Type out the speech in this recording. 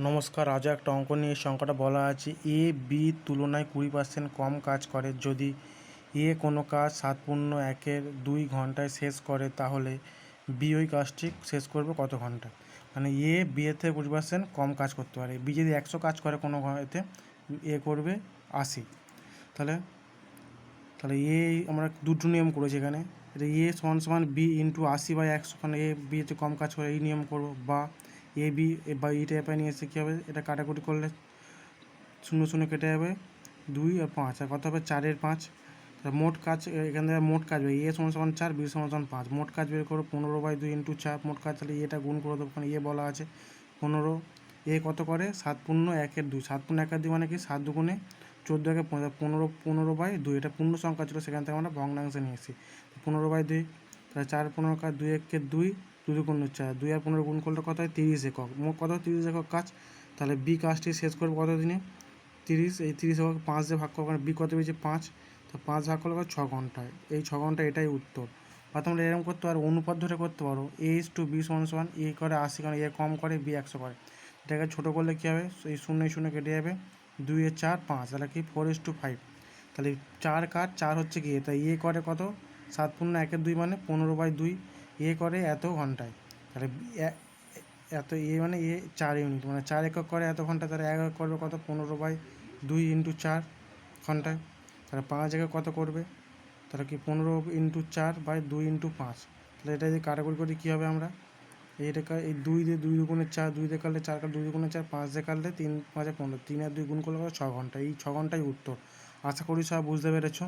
নমস্কার, আজও একটা অঙ্ক নিয়ে সংখ্যাটা বলা আছে। এ বি তুলনায় কুড়ি পার্সেন্ট কম কাজ করে। যদি এ কোনো কাজ সাত পূর্ণ একের দুই ঘন্টায় শেষ করে, তাহলে বি ওই কাজটি শেষ করবে কত ঘন্টায় মানে এ বি এর থেকে কুড়ি পার্সেন্ট কম কাজ করতে পারে। বি যদি একশো কাজ করে কোনো এতে এ করবে আশি। তাহলে তাহলে এ আমরা দুটো নিয়ম করেছি এখানে। এটা এ সমান সমান বি ইন্টু আশি বাই একশো কারণ এ বি এতে কম কাজ করে, এই নিয়ম করব। বা এ বি বা ই টাইপে নিয়ে এসে কী হবে? এটা কাটাকুটি করলে শূন্য শূন্য কেটে যাবে। দুই আর পাঁচ, আর কত হবে? চারের পাঁচ। মোট কাজ, এখান থেকে মোট কাজ হবে এ সমান সমান চার বি সমান সমান পাঁচ। মোট কাজ বের করো, পনেরো বাই দুই ইন্টু চার। মোট কাজ তাহলে এটা গুণ করে দেবো এ বলা আছে। পনেরো। এ কত করে? সাত পূর্ণ একের দুই সাত পূর্ণ একের দুই মানে কি? সাত দুগুণে চোদ্দ একে পনেরো পনেরো পনেরো বাই দুই। এটা পূর্ণ সংখ্যা ছিল, সেখান থেকে আমরা ভগ্নাংশে নিয়ে এসেছি। পনেরো বাই দুই তাহলে চার পনেরো কাজ দুই একে দুই দুই দুগুণ চার। দুই আর পনেরো গুণ করলে কত হয়? তিরিশ একক। মোট কত তিরিশ একক কাজ। তাহলে বি কাজটি শেষ করবে কত দিনে তিরিশ। এই তিরিশ একক পাঁচ দিয়ে ভাগ করবে বি কত পেয়েছে? পাঁচ। তো পাঁচ ভাগ করলে ছ ঘন্টায়। এই ছ ঘণ্টা এটাই উত্তর। বা তোমরা এরকম করতে পারো, অনুপাত ধরে করতে পারো। এ ইস টু বি সমান সমান এ করে আশি কারণ এ কম করে বি একশো করে। এটাকে ছোটো করলে কী হবে? এই শূন্য শূন্য কেটে যাবে। দুই এ চার, পাঁচ। তাহলে কি? ফোর ইস টু ফাইভ তাহলে চার কার চার হচ্ছে কি? তাই এ করে কত? সাত পূর্ণ একের দুই মানে পনেরো বাই দুই এ করে এত ঘন্টায়। তাহলে এত এ মানে এ চার ইউনিট মানে চার একক করে এত ঘণ্টা তাহলে এক একক করবে কত? পনেরো বাই দুই ইন্টু চার ঘন্টায়। তাহলে পাঁচ একক কত করবে? তাহলে কি পনেরো ইন্টু চার বাই দুই ইন্টু পাঁচ। তাহলে এটা যদি কাটাকুটি করি কী হবে আমরা? এইটা কা- এই দুই দিয়ে দুই দুগুণে চার, দুই দিয়ে কাটলে চার দুই দুগুণে চার, পাঁচ দিয়ে কাটলে তিন, পাঁচে পনেরো তিন আর দুই গুণ করলে? ছ ঘণ্টা। এই ছ ঘন্টাই উত্তর। আশা করি সব বুঝতে পেরেছ।